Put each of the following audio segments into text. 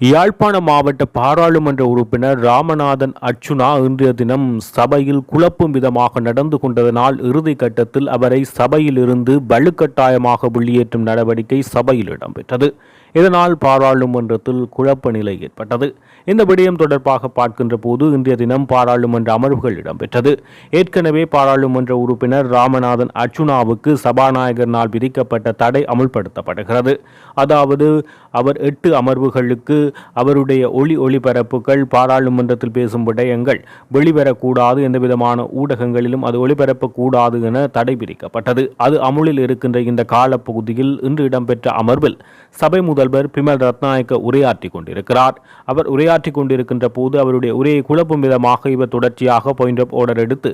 யாழ்ப்பாண மாவட்ட பாராளுமன்ற உறுப்பினர் ராமநாதன் அர்ச்சுனா இன்றைய தினம் சபையில் குழப்பும் விதமாக நடந்து கொண்டதனால் இறுதி கட்டத்தில் அவரை சபையிலிருந்து வலுக்கட்டாயமாக வெளியேற்றும் நடவடிக்கை சபையில் இடம்பெற்றது. இதனால் பாராளுமன்றத்தில் குழப்ப நிலை ஏற்பட்டது. இந்த விடயம் தொடர்பாக பார்க்கின்ற போது இன்றைய தினம் பாராளுமன்ற அமர்வுகள் இடம்பெற்றது. ஏற்கனவே பாராளுமன்ற உறுப்பினர் ராமநாதன் அர்ச்சுனாவுக்கு சபாநாயகரினால் விதிக்கப்பட்ட தடை அமுல்படுத்தப்படுகிறது. அதாவது அவர் எட்டு அமர்வுகளுக்கு அவருடைய ஒளி ஒளிபரப்புகள் பாராளுமன்றத்தில் பேசும் விடயங்கள் வெளிவரக்கூடாது எந்த விதமான ஊடகங்களிலும் அது ஒளிபரப்பக்கூடாது என தடை விதிக்கப்பட்டது. அது அமுலில் இருக்கின்ற இந்த காலப்பகுதியில் இன்று இடம்பெற்ற அமர்வில் சபை முதல்வர் பிமல் ரத்நாயக்க உரையாற்றி கொண்டிருக்கிறார். அவர் உரையாற்றி கொண்டிருக்கின்ற போது அவருடைய உரையை குழப்பும் விதமாக இவர் தொடர்ச்சியாக பாயிண்ட் ஆஃப் ஆர்டர் எடுத்து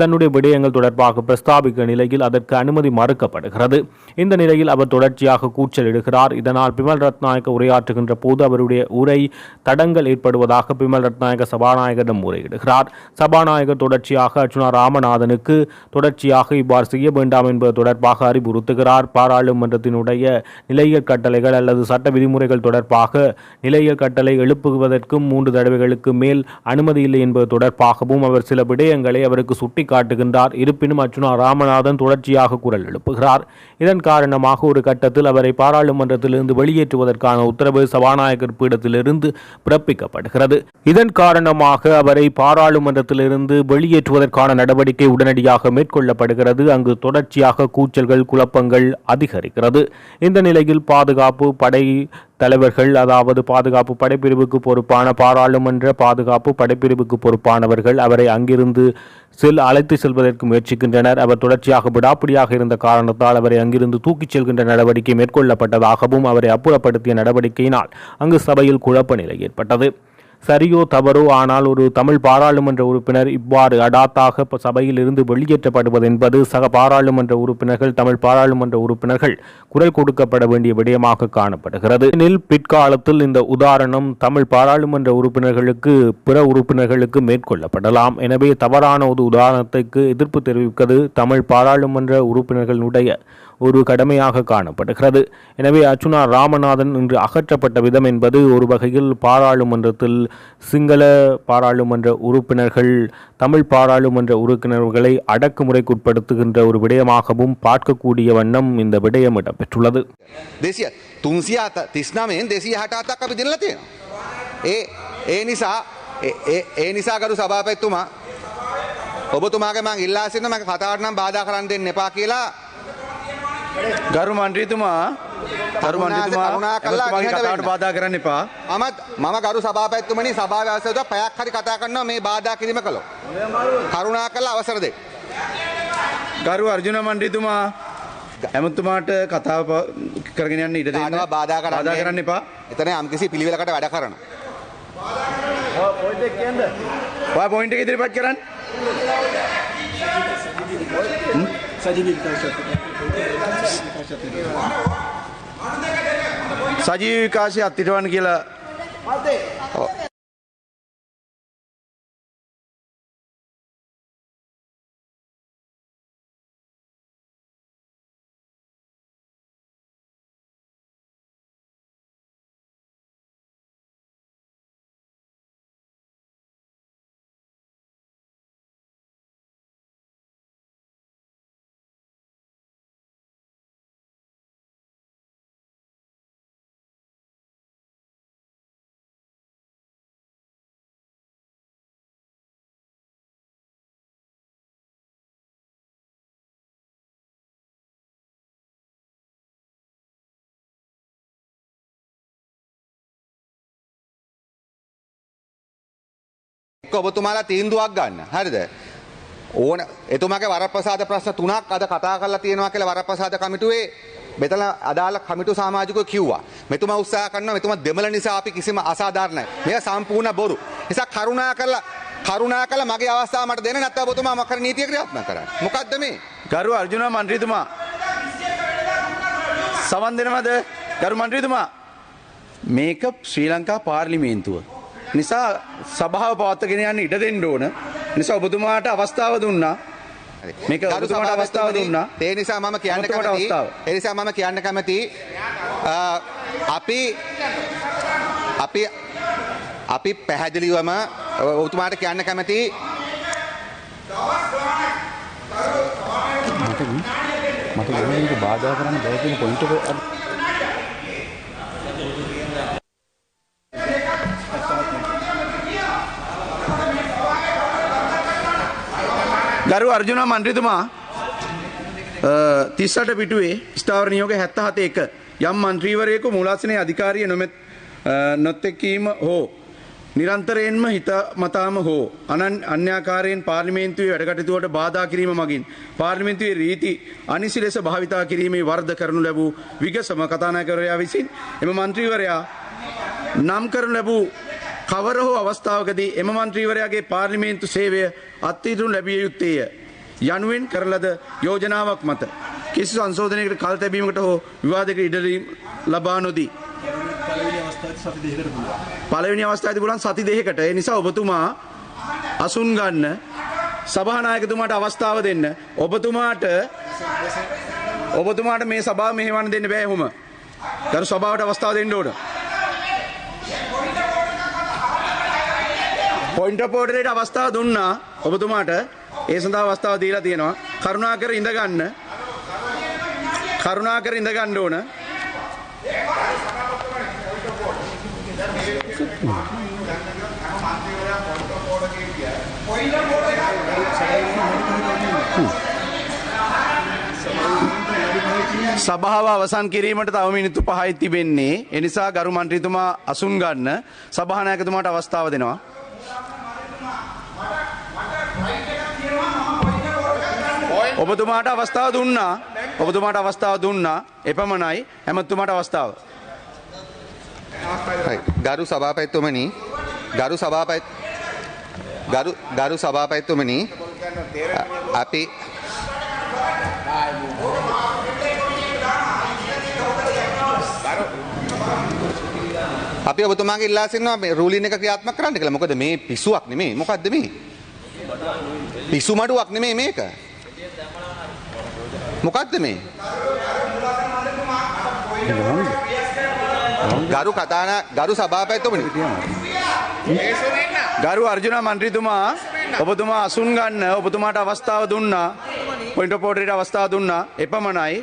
தன்னுடைய விடயங்கள் தொடர்பாக பிரஸ்தாபிக்க நிலையில் அதற்கு அனுமதி மறுக்கப்படுகிறது. இந்த நிலையில் அவர் தொடர்ச்சியாக கூச்சலிடுகிறார் இதனால் பிமல் ரத்நாயக்க உரையாற்றுகின்ற போது அவருடைய உரை தடங்கள் ஏற்படுவதாக பிமல் ரத்நாயக சபாநாயகரிடம் முறையிடுகிறார். சபாநாயகர் தொடர்ச்சியாக அர்ச்சுனா ராமநாதனுக்கு தொடர்ச்சியாக இவ்வாறு செய்ய வேண்டாம் என்பது தொடர்பாக அறிவுறுத்துகிறார். பாராளுமன்றத்தினுடைய நிலையற் கட்டளைகள் அல்லது சட்ட விதிமுறைகள் தொடர்பாக நிலைய கட்டளை எழுப்புவதற்கும் மூன்று தடவைகளுக்கு மேல் அனுமதி இல்லை என்பது தொடர்பாகவும் அவர் சில விடயங்களை அவருக்கு சுட்டிக்காட்டுகின்றார். இருப்பினும் அர்ச்சுனா ராமநாதன் தொடர்ச்சியாக குரல் எழுப்புகிறார். இதன் காரணமாக ஒரு கட்டத்தில் அவரை பாராளுமன்றத்திலிருந்து வெளியேற்றுவதற்கான உத்தரவு சபாநாயகர் பீடத்திலிருந்து பிறப்பிக்கப்படுகிறது. இதன் காரணமாக அவரை பாராளுமன்றத்திலிருந்து வெளியேற்றுவதற்கான நடவடிக்கை உடனடியாக மேற்கொள்ளப்படுகிறது. அங்கு தொடர்ச்சியாக கூச்சல்கள் குழப்பங்கள் அதிகரிக்கிறது. இந்த நிலையில் பாதுகாப்பு படை தலைவர்கள் அதாவது பாதுகாப்பு படைப்பிரிவுக்கு பொறுப்பான பாராளுமன்ற பாதுகாப்பு படைப்பிரிவுக்கு பொறுப்பானவர்கள் அவரை அங்கிருந்து செல் அழைத்து செல்வதற்கு முயற்சிக்கின்றனர். அவர் தொடர்ச்சியாக விடாப்பிடியாக இருந்த காரணத்தால் அவரை அங்கிருந்து தூக்கிச் செல்கின்ற நடவடிக்கை மேற்கொள்ளப்பட்டதாகவும் அவரை அப்புறப்படுத்திய நடவடிக்கையினால் அங்கு சபையில் குழப்ப நிலை ஏற்பட்டது. சரியோ தவறோ ஆனால் ஒரு தமிழ் பாராளுமன்ற உறுப்பினர் இவ்வாறு அடாத்தாக சபையில் இருந்து வெளியேற்றப்படுவது என்பது சக பாராளுமன்ற உறுப்பினர்கள் தமிழ் பாராளுமன்ற உறுப்பினர்கள் குரல் கொடுக்கப்பட வேண்டிய விடயமாக காணப்படுகிறது. எனில் பிற்காலத்தில் இந்த உதாரணம் தமிழ் பாராளுமன்ற உறுப்பினர்களுக்கு பிற உறுப்பினர்களுக்கு மேற்கொள்ளப்படலாம். எனவே தவறான ஒரு உதாரணத்துக்கு எதிர்ப்பு தெரிவிப்பது தமிழ் பாராளுமன்ற உறுப்பினர்களுடைய ஒரு கடமையாக காணப்படுகிறது எனவே அர்ச்சுனா ராமநாதன் இன்று அகற்றப்பட்ட விதம் என்பது ஒரு வகையில் பாராளுமன்றத்தில் சிங்கள பாராளுமன்ற உறுப்பினர்கள் தமிழ் பாராளுமன்ற உறுப்பினர்களை அடக்குமுறைக்குட்படுத்துகின்ற ஒரு விடயமாகவும் பார்க்கக்கூடிய வண்ணம் இந்த விடயம் இடம்பெற்றுள்ளது දෙසිය තුන්සිය අත තිස්නමයෙන් දෙසිය හට අතක් අපි දෙල්ල තියෙනවා. ඒ ඒ නිසා ඒ- ඒ- ඒ නිසා ගරු සභාපැත්තුමා ඔබතුමාගේ මං ඉල්ලාසින්න මක කතාටනම් බාධා කරන්න දෙන්න එපා කියලා ගරු මන්ත්‍රීතුමා ගරු මන්ත්‍රීතුමා කරුණා කළා එතුමාගේ ඉහට කතාවට. බාධා කරන්න එපා. මමත් මම ගරු සභාපැත්තුමනි සභාව අවසද පැයක් හරි කතා කරනවා මේ බාධා කිරීම කළො. කරුණා කළ අවසර දෙ. ගරු අර්ජුන මන්ත්‍රීතුමා ඇමතුමාට කතාව කරගෙන යන්න ඉඩ දෙන්න. බාධා කරන්න එපා. එතන යම්කිසි පිළිවෙලකට වැඩ කරන. ඔයා පොයින්ට් එක ඉදිරිපත් කරන්න. සජීවී විකාශය සජීවී විකාශය අත්හිටවන්න කියලා. ඔබතුමාලා තීන්දුවක් ගන්න. හරිද? ඕන එතුමගේ වරප්‍රසාද ප්‍රශ්න තුනක් අද කතා කරලා තියෙනවා කියලා වරප්‍රසාද කමිටුවේ මෙතන අදාළ කමිටු සමාජිකයෝ කිව්වා. මෙතුමා උත්සාහ කරනවා මෙතුමා දෙමළ නිසා අපි කිසිම අසාධාරණයි මේක සම්පූර්ණ බොරු. නිසා කරුණා කරලා කරුණා කළා මගේ අවස්ථාව මට දෙන්න නැත්නම් ඔබතුමා මොකද නීතිය ක්‍රියාත්මක කරන්නේ. මොකද්ද මේ? ගරු අර්ජුන මන්ත්‍රීතුමා. සවන් දෙනවද? ගරු මන්ත්‍රීතුමා. මේක ශ්‍රී ලංකා පාර්ලිමේන්තුව. නිසා සභාව පවත්තගෙන යන්න ඉඩ දෙන්න ඕන. නිසා ඔබතුමාට අවස්ථාව දුන්නා. මේක ඔබතුමාට අවස්ථාව දුන්නා. ඒ නිසා මම කියන්න ඔබතුමාට කැමතියි. ඒ නිසා මම කියන්න කැමතියි. අපි අපි අපි පැහැදිලිවම ඔතුමාට කියන්න කැමති මට ගමක බාධා කරන්න බැතින පොයින්ට ගරු අර්ජුන මන්ත්‍රතුමා තිස්සට පිටුවේ ස්ථාවර නියෝග හැත්ත හත එක යම් මන්ත්‍රීවරයෙකු මුලාසනය අධිකාරිය නොමැත් නොත්තැකීම හෝ නිරන්තරයෙන්ම හිත මතාම හෝ අනන් අන්‍යාකාරයෙන් පාර්ලිමේන්තුවේ වැඩකටතුවට බාධා කිරීම මගින් පාර්ලිමේන්තුවේ රීති අනිසි ලෙස භාවිතා කිරීමේ වර්ධ කරනු ලැබූ විගසම කතානාකරයා විසින් එම මන්ත්‍රීවරයා නම් කරනු ලැබූ කවර හෝ අවස්ථාවකදී එම මන්ත්‍රීවරයාගේ පාර්ලිමේන්තු සේවය අත්තිතුන් ලැබිය යුත්තේය. යනුවෙන් කරලද යෝජනාවක් මත. කිසි සංශෝධනයකට කල් තැබීමකට හෝ විවාදක ඉඩරීම් ලබා නොදී. පළවෙනි අවස්ථාවේ පුළුවන් සති දෙකකට ඒ නිසා ඔබතුමා අසුන් ගන්න සභානායකතුමාට අවස්ථාව දෙන්න ඔබතුමාට ඔබතුමාට මේ සභාව මෙහෙවන්න දෙන්න බෑ එහෙම. ගරු සභාවට අවස්ථාව දෙන්න ඕන. පොයින්ට පෝටරේට අවස්ථාව දුන්නා. ඔබතුමාට ඒ සඳහා අවස්ථාව දීලා තියෙනවා. කරුණාකර ඉඳගන්න. කරුණාකර ඉඳගන්න ඕන. සභාව අවසන් කිරීමට තව මිනිත්තු පහයි තිබෙන්නේ. එනිසා ගරු මන්ත්‍රීතුමා අසුන් ගන්න සභානායකතුමාට අවස්ථාව දෙනවා. ඔබතුමාට අවස්ථාව දුන්නා ඔබතුමාට අවස්ථාව දුන්නා එපමණයි ඇමත්තුමාට අවස්ථාව. හරි. ගරු සභාපතිතුමනි ගරු සභාපති ගරු ගරු සභාපතිතුමනි අපි අපි ඔබතුමාගේ ඉල්ලා සිටිනවා මේ රූලින් එක ක්‍රියාත්මක කරන්න කියලා. මොකද මේ පිස්සුවක් නෙමෙයි. මොකද්ද මේ? පිස්සු මඩුවක් නෙමෙයි මේක. මොකද්ද මේ? ගරු කතාන ගරු සභාපතිතුමනි ගරු අර්ජුන මන්ත්‍රීතුමා ඔබතුමා අසුන් ගන්න ඔබතුමාට අවස්ථාව දුන්නා. පොයින්ට පෝටරට අවස්ථාව දුන්නා. එපමණයි.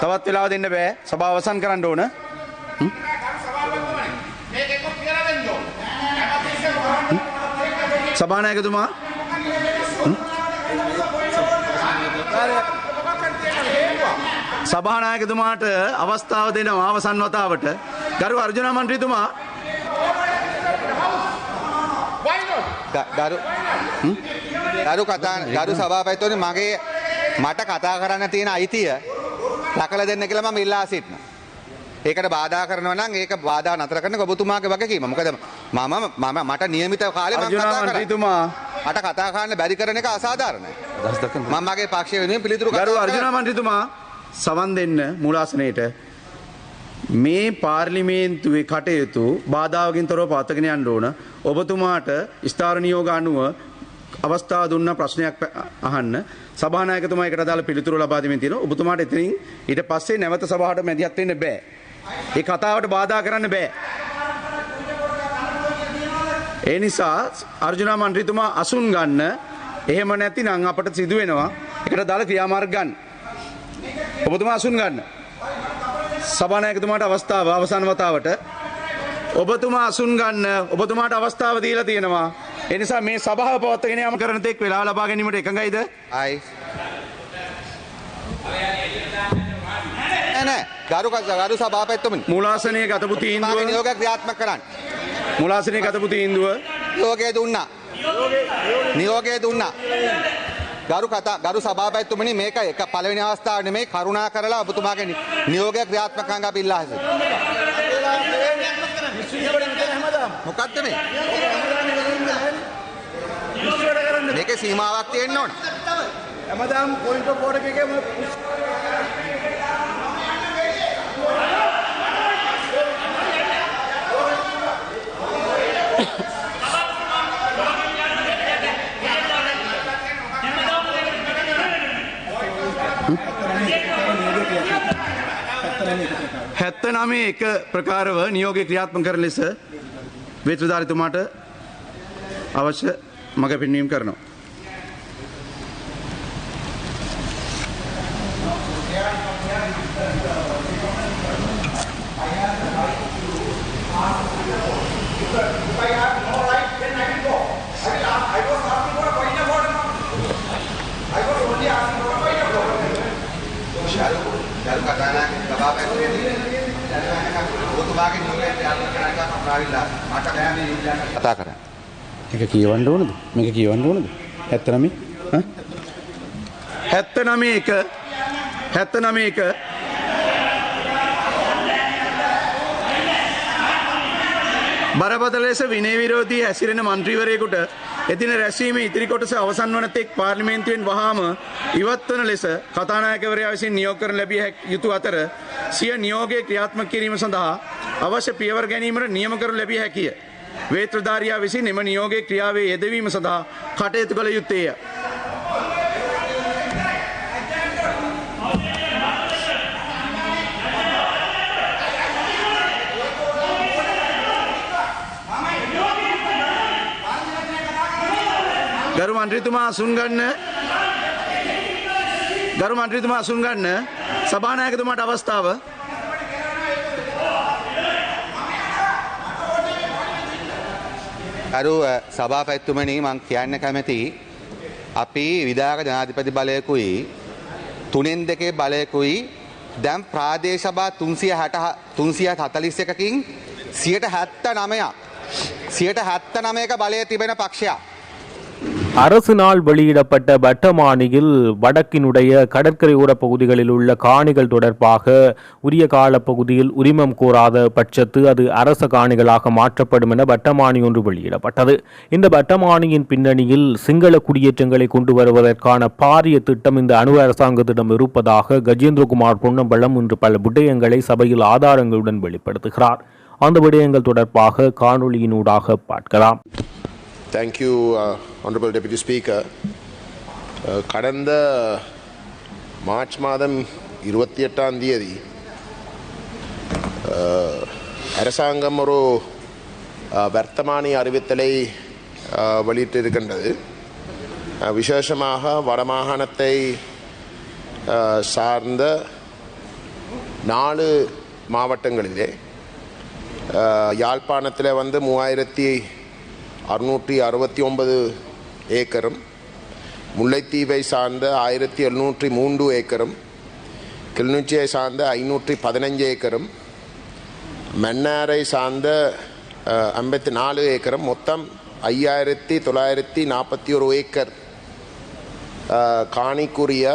තවත් වෙලා දෙන්න බෑ. සභාව අවසන් කරන්න ඕන. සභානායකතුමා සභානායකතුමාට අවස්ථාව දෙනවා අවසන් වතාවට ගරු අර්ජුන මන්ත්‍රීතුමා ගරු? ගරු කතා ගරු සභාපතිතුමනි මගේ මට කතා කරන්න තියෙන අයිතිය ලකල දෙන්න කියලා මම ඉල්ලා සිටිනවා. ඒකට බාධා කරනවා නම් ඒක බාධා නතර කරන්න ඔබතුමාගේ වගකීම. මොකද මම මම මට නියමිත කාලේ මම කතා කරා. මන්ත්‍රීතුමා මට කතා කරන්න බැරි කරන එක අසාධාරණයි. මම මගේ පක්ෂය වෙනුවෙන් පිළිතුරු ගරු. අර්ජුන මන්ත්‍රීතුමා සවන් දෙන්න මූලාසනයට මේ පාර්ලිමේන්තුවේ කටයුතු බාධාවකින් තොරව පවත්වාගෙන යන්න ඕන. ඔබතුමාට ස්ථාර නියෝග අනුව අවස්ථාව දුන්න ප්‍රශ්නයක් පැ- අහන්න. සභානායකතුමා එකට අදාළ පිළිතුරු ලබා දෙමින් තියෙනවා. ඔබතුමාට එතනින් ඊට පස්සේ නැවත සභාවට මැදිහත් වෙන්න බෑ. ඒ කතාවට බාධා කරන්න බෑ. ඒ නිසා අර්ජුනා මන්ත්‍රීතුමා අසුන් ගන්න. එහෙම නැතිනම් අපට සිදු වෙනවා එකට දාලා ක්‍රියාමාර්ග ගන්න. ඔබතුමා අසුන් ගන්න. සභානායකතුමාට අවස්ථාව අවසන් වතාවට. ඔබතුමා අසුන් ගන්න ඔබතුමාට අවස්ථාව දීලා තියෙනවා. ඒ නිසා මේ සභාව පවත්වාගෙන යාම කරන තෙක් වෙලා ලබා ගැනීමට එකඟයිද? ආයි. නෑ නෑ. ගරු ගරු සභාපතිතුමනි. මූලාසනයේ ගතපු තීන්දුව නියෝග ක්‍රියාත්මක කරන්න. මූලාසනයේ ගතපු තීන්දුව නියෝගය දුන්නා. නියෝගය දුන්නා. ගරු කතා ගරු සභාපතිතුමනි මේක එක පළවෙනි අවස්ථාව නෙමෙයි කරුණා කරලා ඔබතුමාගේ නි- නියෝගය ක්‍රියාත්මක කරන්න අපි ඉල්ලා සිටිනවා. මොකද්ද මේ? මේකේ සීමාවක් තියෙන්න ඕන. හැමදාම පොයින්ට් ඔෆ් ඕඩර් එකේ හැත්ත නමේ එක ප්‍රකාරව නියෝගය ක්‍රියාත්ම කර ලෙස වේත්‍රධාරිතුමාට අවශ්‍ය මඟ පෙන්වීම් කරනවා. ගරු කතානායක සභාපතිතුමනි ඔබතුමාගේ නියෝගය ක්‍රියාත්මක කරන්න කතාවිලා මට බෑනේ නියෝගයක් කතා කරන්න. එක කියවන්න ඕනද? මේක කියවන්න ඕනද? හැත්ත නම හැත්ත නම එක හැත්ත නම එක බරපතල ලෙස විනය විරෝධී හැසිරෙන මන්ත්‍රීවරයෙකුට එදින රැස්වීම ඉතිරි කොටස අවසන් වන තෙක් පාර්ලිමේන්තුවෙන් වහාම ඉවත් වන ලෙස කතානායකවරයා විසින් නියෝග කරන ලැබිය යුතු අතර සිය නියෝගයේ ක්‍රියාත්මක කිරීම සඳහා අවශ්‍ය පියවර ගැනීමට නියම කරනු ලැබිය හැකිය. වේත්‍රධාරියා විසින් එම නියෝගයේ ක්‍රියාවේ යෙදවීම සඳහා කටයුතු කළ යුත්තේය. ගරු මන්ත්‍රීතුමා අසුන් ගන්න ගරු මන්ත්‍රීතුමා අසුන් ගන්න සභානායකතුමාට අවස්ථාව අරු සභාපැත්තුමනී මං කියන්න කැමති අපි විදාක ජනාධිපති බලයකුයි තුනෙන් දෙකේ බලයකුයි දැම් ප්‍රාදේශභා තුන්සිය හැට තුන්සිය හතලිස් එකකින් සියට හැත්ත නමයක් සියට හැත්ත නමයක බලය තිබෙන පක්ෂයක්. அரசினால் வெளியிடப்பட்ட வட்டமானியில் வடக்கினுடைய கடற்கரை பகுதிகளில் உள்ள காணிகள் தொடர்பாக உரிய காலப்பகுதியில் உரிமம் கோராத பட்சத்து அது அரச காணிகளாக மாற்றப்படும் என வட்டமானி ஒன்று வெளியிடப்பட்டது. இந்த வட்டமானியின் பின்னணியில் சிங்கள குடியேற்றங்களை கொண்டு வருவதற்கான பாரிய திட்டம் இந்த அணு அரசாங்கத்திடம் இருப்பதாக கஜேந்திரகுமார் பொன்னம்பலம் இன்று பல விடயங்களை சபையில் ஆதாரங்களுடன் வெளிப்படுத்துகிறார். அந்த விடயங்கள் தொடர்பாக காணொளியினூடாக பார்க்கலாம். Thank you honourable deputy speaker கடந்த மார்ச் மாதம் இருபத்தி எட்டாம் தேதி uh, அரசாங்கம் ஒரு uh, வர்த்தமானி அறிவித்தலை uh, வெளியிட்டிருக்கின்றது. விசேஷமாக வடமாகாணத்தை சார்ந்த நாலு மாவட்டங்களிலே யாழ்ப்பாணத்தில் வந்து மூவாயிரத்தி அறுநூற்றி அறுபத்தி ஒன்பது ஏக்கரும் முல்லைத்தீவை சார்ந்த ஆயிரத்தி எழுநூற்றி மூன்று ஏக்கரும் கிளிநொச்சியை சார்ந்த ஐநூற்றி பதினஞ்சு ஏக்கரும் மன்னாரை சார்ந்த ஐம்பத்தி நாலு ஏக்கரும் மொத்தம் ஐயாயிரத்தி தொள்ளாயிரத்தி நாற்பத்தி ஒரு ஏக்கர் காணிக்குரிய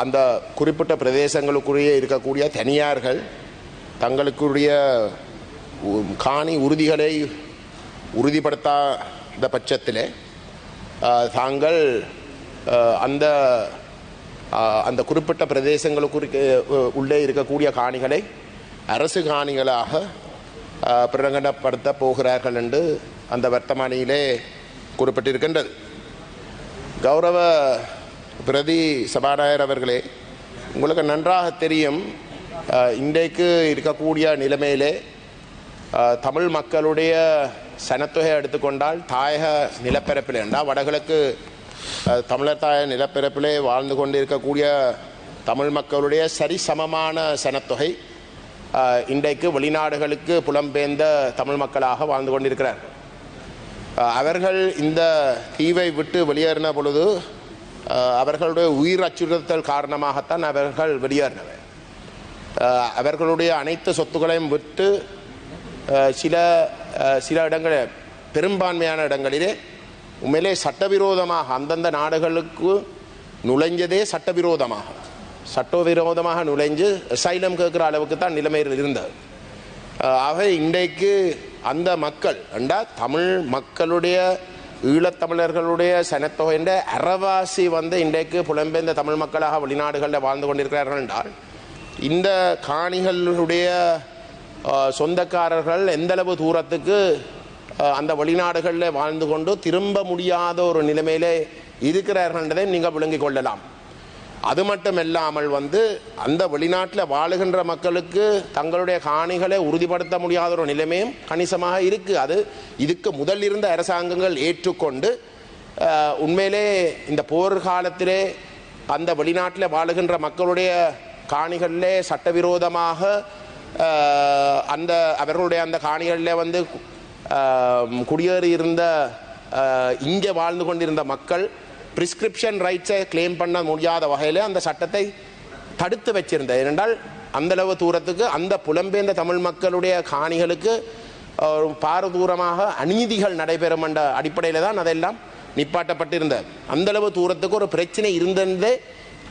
அந்த குறிப்பிட்ட பிரதேசங்களுக்குரிய இருக்கக்கூடிய தனியார்கள் தங்களுக்குரிய உ- காணி உறுதிகளை உறுதிப்படுத்தாத பட்சத்தில் தாங்கள் அந்த அந்த குறிப்பிட்ட பிரதேசங்களுக்கு உள்ளே இருக்கக்கூடிய காணிகளை அரசு காணிகளாக பிரகடனப்படுத்த போகிறார்கள் என்று அந்த வர்த்தமானியிலே குறிப்பிட்டிருக்கின்றது. கௌரவ பிரதி சபாநாயகர் அவர்களே உங்களுக்கு நன்றாக தெரியும் இன்றைக்கு இருக்கக்கூடிய நிலைமையிலே தமிழ் மக்களுடைய சனத்தொகை எடுத்துக்கொண்டால் தாயக நிலப்பரப்பில் என்றால் வடகிழக்கு தமிழர் தாய நிலப்பரப்பிலே வாழ்ந்து கொண்டிருக்கக்கூடிய தமிழ் மக்களுடைய சரிசமமான சனத்தொகை இன்றைக்கு வெளிநாடுகளுக்கு புலம்பெயர்ந்த தமிழ் மக்களாக வாழ்ந்து கொண்டிருக்கிறார். அவர்கள் இந்த தீவை விட்டு வெளியேறின பொழுது அவர்களுடைய உயிர் அச்சுறுத்தல் காரணமாகத்தான் அவர்கள் வெளியேறினவர் அவர்களுடைய அனைத்து சொத்துக்களையும் விட்டு சில சில இடங்களில் பெரும்பான்மையான இடங்களிலே உண்மையிலே சட்டவிரோதமாக அந்தந்த நாடுகளுக்கு நுழைஞ்சதே சட்டவிரோதமாக. சட்டவிரோதமாக நுழைஞ்சு சைலம் கேட்குற அளவுக்கு தான் நிலைமையில் இருந்தது. ஆக இன்றைக்கு அந்த மக்கள் என்றா தமிழ் மக்களுடைய ஈழத்தமிழர்களுடைய சனத்தொகைன்ற அறவாசி வந்து இன்றைக்கு புலம்பெயர்ந்த தமிழ் மக்களாக வெளிநாடுகளில் வாழ்ந்து கொண்டிருக்கிறார்கள் என்றால் இந்த காணிகளுடைய சொந்தக்காரர்கள் எந்தளவு தூரத்துக்கு அந்த வெளிநாடுகளில் வாழ்ந்து கொண்டு திரும்ப முடியாத ஒரு நிலைமையிலே இருக்கிறார்கள்ன்றதை நீங்கள் விளங்கிக் கொள்ளலாம். அது மட்டுமல்லாமல் வந்து அந்த வெளிநாட்டில் வாழுகின்ற மக்களுக்கு தங்களுடைய காணிகளை உறுதிப்படுத்த முடியாத ஒரு நிலைமையும் கணிசமாக இருக்குது அது இதுக்கு முதல் இருந்த அரசாங்கங்கள் ஏற்றுக்கொண்டு உண்மையிலே இந்த போர் காலத்திலே அந்த வெளிநாட்டில் வாழுகின்ற மக்களுடைய காணிகளிலே சட்டவிரோதமாக அந்த அவர்களுடைய அந்த காணிகளில் வந்து குடியேறி இருந்த இங்கே வாழ்ந்து கொண்டிருந்த மக்கள் பிரிஸ்கிரிப்ஷன் ரைட்ஸை கிளைம் பண்ண முடியாத வகையில் அந்த சட்டத்தை தடுத்து வச்சிருந்தது ஏனென்றால் அந்தளவு தூரத்துக்கு அந்த புலம்பெயர்ந்த தமிழ் மக்களுடைய காணிகளுக்கு பாரதூரமாக அநீதிகள் நடைபெறும் என்ற அடிப்படையில் தான் அதெல்லாம் நிப்பாட்டப்பட்டிருந்தது. அந்தளவு தூரத்துக்கு ஒரு பிரச்சனை இருந்ததே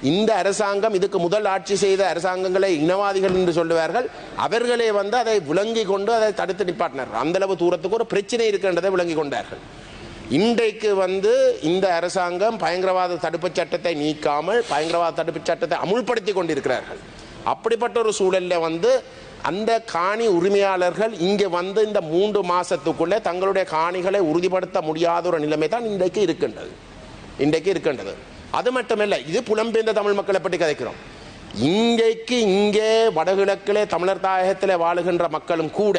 இந்த அரசாங்கம் இதுக்கு முதல் ஆட்சி செய்த அரசாங்கங்களை இனவாதிகள் என்று சொல்லுவார்கள். அவர்களே வந்து அதை விளங்கி கொண்டு அதை தடுத்து நிப்பாட்டினார்கள். அந்தளவு தூரத்துக்கு ஒரு பிரச்சனை இருக்கின்றதை விளங்கி கொண்டார்கள். இன்றைக்கு வந்து இந்த அரசாங்கம் பயங்கரவாத தடுப்புச் சட்டத்தை நீக்காமல் பயங்கரவாத தடுப்புச் சட்டத்தை அமுல்படுத்தி கொண்டிருக்கிறார்கள். அப்படிப்பட்ட ஒரு சூழல்ல வந்து அந்த காணி உரிமையாளர்கள் இங்கே வந்து இந்த மூன்று மாதத்துக்குள்ளே தங்களுடைய காணிகளை உறுதிப்படுத்த முடியாத ஒரு நிலைமை தான் இன்றைக்கு இருக்கின்றது. இன்றைக்கு இருக்கின்றது. அது மட்டுமல்ல இது புலம்பெயர்ந்த தமிழ் மக்களை பற்றி கதைக்கிறோம். இங்கேக்கு இங்கே வடகிழக்கிலே தமிழர் தாயகத்தில் வாழுகின்ற மக்களும் கூட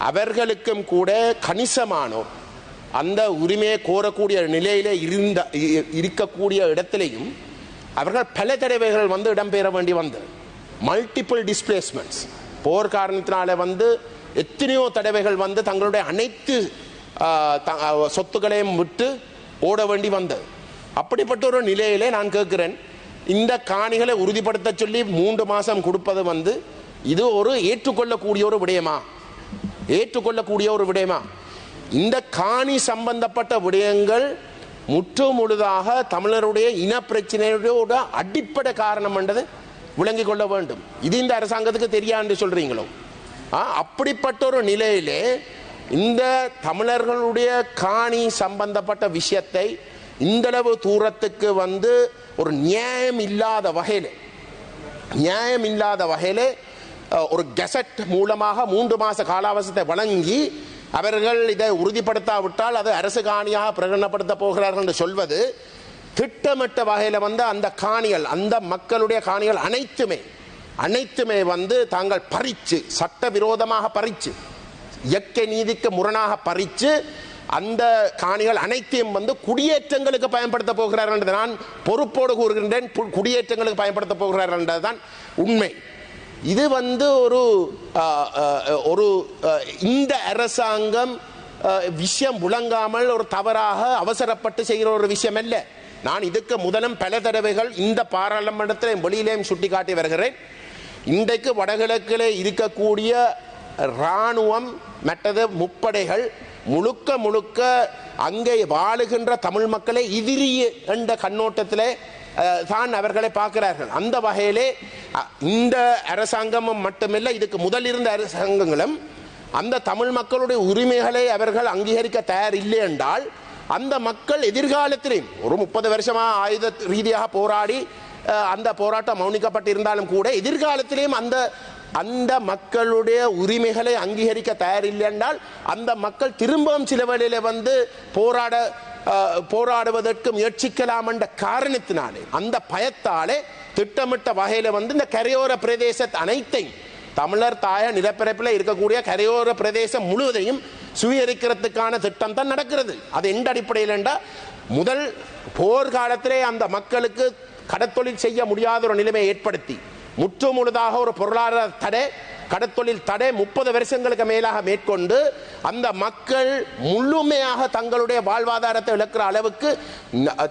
அவர்களுக்கும் கூட கணிசமானோர் அந்த உரிமையை கோரக்கூடிய நிலையிலே இருந்த இ- இருக்கக்கூடிய இடத்திலையும் அவர்கள் பல தடவைகள் வந்து இடம்பெற வேண்டி வந்தது மல்டிபிள் டிஸ்பிளேஸ்மெண்ட்ஸ் போர் காரணத்தினால வந்து எத்தனையோ தடவைகள் வந்து தங்களுடைய அனைத்து த- சொத்துக்களையும் விட்டு ஓட வேண்டி வந்தது அப்படிப்பட்ட ஒரு நிலையிலே நான் கேட்கிறேன். இந்த காணிகளை உறுதிப்படுத்த சொல்லி மூன்று மாதம் கொடுப்பது வந்து இது ஒரு ஏற்றுக்கொள்ளக்கூடிய ஒரு விடயமா? ஏற்றுக்கொள்ளக்கூடிய ஒரு விடயமா? இந்த காணி சம்பந்தப்பட்ட விடயங்கள் முற்று முழுதாக தமிழருடைய இன பிரச்சனையோட அடிப்படை காரணம் என்றது விளங்கிக் கொள்ள வேண்டும். இது இந்த அரசாங்கத்துக்கு தெரியாது சொல்றீங்களோ? அப்படிப்பட்ட ஒரு நிலையிலே இந்த தமிழர்களுடைய காணி சம்பந்தப்பட்ட விஷயத்தை இந்தளவு தூரத்துக்கு வந்து ஒரு நியாயம் இல்லாத வகையில் நியாயம் இல்லாத வகையில் ஒரு கெசட் மூலமாக மூன்று மாத காலாவசத்தை வழங்கி அவர்கள் இதை உறுதிப்படுத்தாவிட்டால் அது அரசு காணியாக பிரகடனப்படுத்த போகிறார்கள் என்று சொல்வது திட்டமிட்ட வகையில் வந்து அந்த காணிகள் அந்த மக்களுடைய காணிகள் அனைத்துமே அனைத்துமே வந்து தாங்கள் பறித்து சட்டவிரோதமாக பறித்து இயற்கை நீதிக்கு முரணாக பறித்து அந்த காணிகள் அனைத்தையும் வந்து குடியேற்றங்களுக்கு பயன்படுத்த போகிறார்கள் என்று நான் பொறுப்போடு கூறுகின்றேன். குடியேற்றங்களுக்கு பயன்படுத்த போகிறார்கள் என்றதுதான் உண்மை. இது வந்து ஒரு ஒரு இந்த அரசாங்கம் விஷயம் விளங்காமல் ஒரு தவறாக அவசரப்பட்டு செய்கிற ஒரு விஷயம் அல்ல. நான் இதுக்கு முதலும் பல தடவைகள் இந்த பாராளுமன்றத்திலையும் வெளியிலேயும் சுட்டிக்காட்டி வருகிறேன். இன்றைக்கு வடகிழக்கில் இருக்கக்கூடிய இராணுவம் மற்றது முப்படைகள் முழுக்க முழுக்க அங்கே வாழுகின்ற தமிழ் மக்களை எதிரி என்ற கண்ணோட்டத்தில் தான் அவர்களை பார்க்கிறார்கள். அந்த வகையிலே இந்த அரசாங்கமும் மட்டுமில்லை இதுக்கு முதல் இருந்த அரசாங்கங்களும் அந்த தமிழ் மக்களுடைய உரிமைகளை அவர்கள் அங்கீகரிக்க தயார் இல்லை என்றால் அந்த மக்கள் எதிர்காலத்திலேயும் ஒரு முப்பது வருஷமாக ஆயுத ரீதியாக போராடி அந்த போராட்டம் மௌனிக்கப்பட்டிருந்தாலும் கூட எதிர்காலத்திலேயும் அந்த அந்த மக்களுடைய உரிமைகளை அங்கீகரிக்க தயாரில்லை என்றால் அந்த மக்கள் திரும்பவும் சில வேளையில வந்து போராட போராடுவதற்கு முயற்சிக்கலாம் என்ற காரணத்தினாலே அந்த பயத்தாலே திட்டமிட்ட வகையில் வந்து இந்த கரையோர பிரதேச அனைத்தையும் தமிழர் தாய நிலப்பரப்பில் இருக்கக்கூடிய கரையோர பிரதேசம் முழுவதையும் சுவீகரிக்கிறதுக்கான திட்டம் தான் நடக்கிறது. அது எந்த அடிப்படையில் என்றால் முதல் போர்காலத்திலே அந்த மக்களுக்கு கடத்தொழில் செய்ய முடியாத ஒரு நிலைமையை ஏற்படுத்தி முற்று முழுதாக ஒரு பொருளாதார தடை கடத்தொழில் தடை முப்பது வருஷங்களுக்கு மேலாக மேற்கொண்டு அந்த மக்கள் முழுமையாக தங்களுடைய வாழ்வாதாரத்தை இழக்கிற அளவுக்கு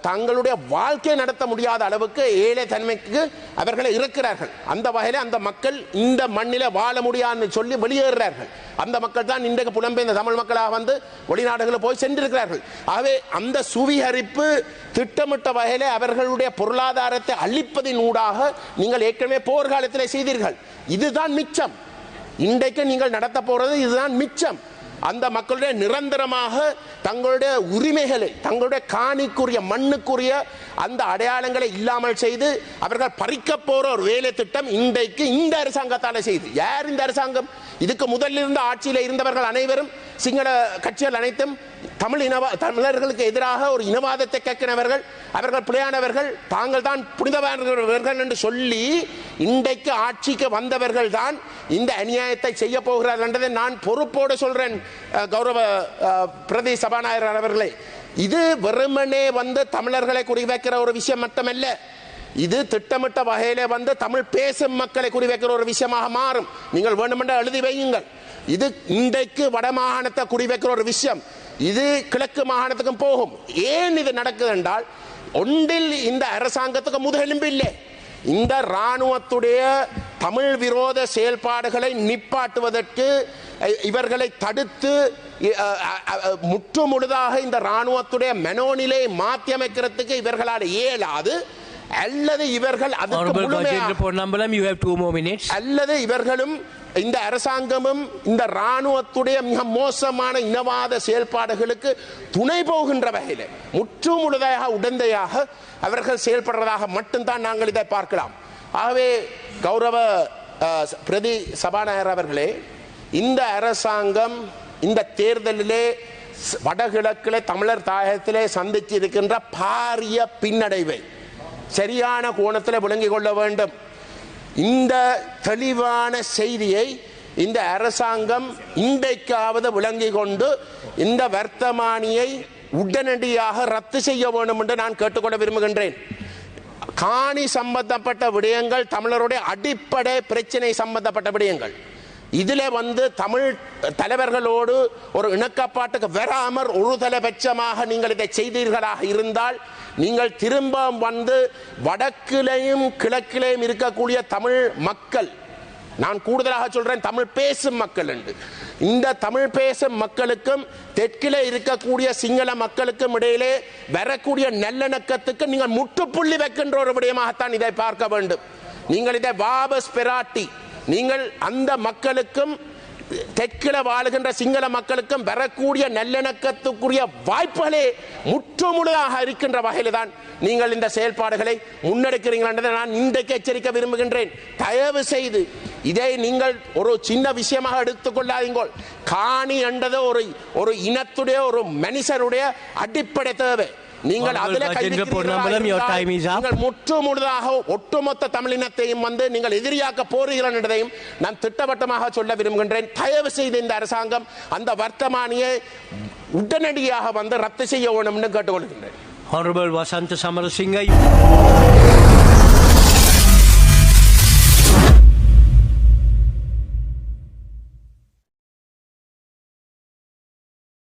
தங்களுடைய வாழ்க்கை நடத்த முடியாத அளவுக்கு ஏழை தன்மைக்கு அவர்களை இருக்கிறார்கள் அந்த வகையில் அந்த மக்கள் இந்த மண்ணில வாழ முடியாதுன்னு சொல்லி வெளியேறுகிறார்கள் அந்த மக்கள் தான் இன்றைக்கு புலம்பெயர்ந்த தமிழ் மக்களாக வந்து வெளிநாடுகளில் போய் சென்றிருக்கிறார்கள். ஆகவே அந்த சுவீகரிப்பு திட்டமிட்ட வகையிலே அவர்களுடைய பொருளாதாரத்தை அழிப்பதின் ஊடாக நீங்கள் ஏற்கனவே போர்க்காலத்தில் செய்தீர்கள். இதுதான் மிச்சம். இன்றைக்கு நீங்கள் நடத்த போறது இதுதான் மிச்சம். அந்த மக்களுடைய நிரந்தரமாக தங்களுடைய உரிமைகளை தங்களுடைய காணிக்குரிய மண்ணுக்குரிய அந்த அடையாளங்களை இல்லாமல் செய்து அவர்கள் பறிக்க போற ஒரு வேலை திட்டம் இன்றைக்கு இந்த அரசாங்கத்தால செய்து. யார் இந்த அரசாங்கம்? இதுக்கு முதலில் இருந்த ஆட்சியில் இருந்தவர்கள் அனைவரும் சிங்கள கட்சிகள் அனைத்தும் தமிழ் இனவா தமிழர்களுக்கு எதிராக ஒரு இனவாதத்தை கேட்கினவர்கள் அவர்கள் பிழையானவர்கள் தாங்கள் தான் புனிதவானவர்கள் என்று சொல்லி இன்றைக்கு ஆட்சிக்கு வந்தவர்கள் தான் இந்த அநியாயத்தை செய்ய போகிறார்கள் என்றதை நான் பொறுப்போடு சொல்றேன் கௌரவ பிரதி சபாநாயகர் அவர்களே. இது வெறுமனே வந்து தமிழர்களை குறிவைக்கிற ஒரு விஷயம் மட்டுமல்ல. இது திட்டமிட்ட வகையில வந்து தமிழ் பேசும் மக்களை குறிவைக்கிற ஒரு விஷயமாக மாறும். நீங்கள் வேண்டுமென்ற எழுதி வையுங்கள். இது இன்றைக்கு வடமாகாணத்தை குறிவைக்கிற ஒரு விஷயம். இது கிழக்கு மாகாணத்துக்கும் போகும். ஏன் இது நடக்குது என்றால் ஒன்றில் இந்த அரசாங்கத்துக்கு முதுகெலும்பு இல்லை. இந்த இராணுவத்துடைய தமிழ் விரோத செயல்பாடுகளை நிப்பாட்டுவதற்கு இவர்களை தடுத்து முற்று முழுதாக இந்த இராணுவத்துடைய மனோநிலை மாற்றியமைக்கிறதுக்கு இவர்களால் இயலாது. அல்லது இவர்கள் அதற்கு you have two more minutes. அல்லது இவர்களும் இந்த அரசாங்கமும் இந்த ராணுவத்துடைய மிக மோசமான இனவாத செயல்பாடுகளுக்கு துணை போகின்ற வகையில் முற்று முழுதாக உடந்தையாக அவர்கள் செயல்படுறதாக மட்டும்தான் நாங்கள் இதை பார்க்கலாம் ஆகவே கௌரவ பிரதி சபாநாயகர் அவர்களே இந்த அரசாங்கம் இந்த தேர்தலிலே வடகிழக்கிலே தமிழர் தாயகத்திலே சந்திச்சு இருக்கின்ற பாரிய பின்னடைவை சரியான கோணத்தில் விளங்கிக் கொள்ள வேண்டும். இந்த தெளிவான செய்தியை இந்த அரசாங்கம் இன்றைக்காவது விளங்கி கொண்டு இந்த வர்த்தமானியை உடனடியாக ரத்து செய்ய வேண்டும் என்று நான் கேட்டுக்கொள்ள விரும்புகின்றேன். காணி சம்பந்தப்பட்ட விடயங்கள் தமிழருடைய அடிப்படை பிரச்சனை சம்பந்தப்பட்ட விடயங்கள். இதில் வந்து தமிழ் தலைவர்களோடு ஒரு இணக்கப்பாட்டுக்கு வராமற் ஒரு தலைபட்சமாக நீங்கள் இதை செய்தீர்களாக இருந்தால் நீங்கள் திரும்ப வந்து வடக்கிலையும் கிழக்கிலையும் இருக்கக்கூடிய தமிழ் மக்கள் நான் கூடுதலாக சொல்கிறேன் தமிழ் பேசும் மக்கள் என்று. இந்த தமிழ் பேசும் மக்களுக்கும் தெற்கிலே இருக்கக்கூடிய சிங்கள மக்களுக்கும் இடையிலே வரக்கூடிய நல்லிணக்கத்துக்கு நீங்கள் முற்றுப்புள்ளி வைக்கின்ற ஒரு விடயமாகத்தான் இதை பார்க்க வேண்டும். நீங்கள் இதை வாபஸ் பெராட்டி நீங்கள் அந்த மக்களுக்கும் தெற்கில வாழுகின்ற சிங்கள மக்களுக்கும் வரக்கூடிய நல்லிணக்கத்துக்குரிய வாய்ப்புகளே முற்றுமுழுதாக இருக்கின்ற வகையில் தான் நீங்கள் இந்த செயல்பாடுகளை முன்னெடுக்கிறீர்கள் என்றதை நான் இன்றைக்கு எச்சரிக்க விரும்புகின்றேன். தயவு செய்து இதை நீங்கள் ஒரு சின்ன விஷயமாக எடுத்துக்கொள்ளாதீங்கள் காணி என்றது ஒரு ஒரு இனத்துடைய ஒரு மனுஷருடைய அடிப்படை தேவை. நீங்கள் அதிலே. நீங்கள் முற்று முழுதாக ஒட்டுமொத்த தமிழினத்தையும் வந்து நீங்கள் எதிரியாக்க போறீர்கள் என்பதையும் நான் திட்டவட்டமாக சொல்ல விரும்புகின்றேன். தயவு செய்து இந்த அரசாங்கம் அந்த வர்த்தமானியை உடனடியாக வந்து ரத்து செய்ய வேணும்னு கேட்டுக்கொள்கின்றேன். Honorable Vasanta Samarasinghe, you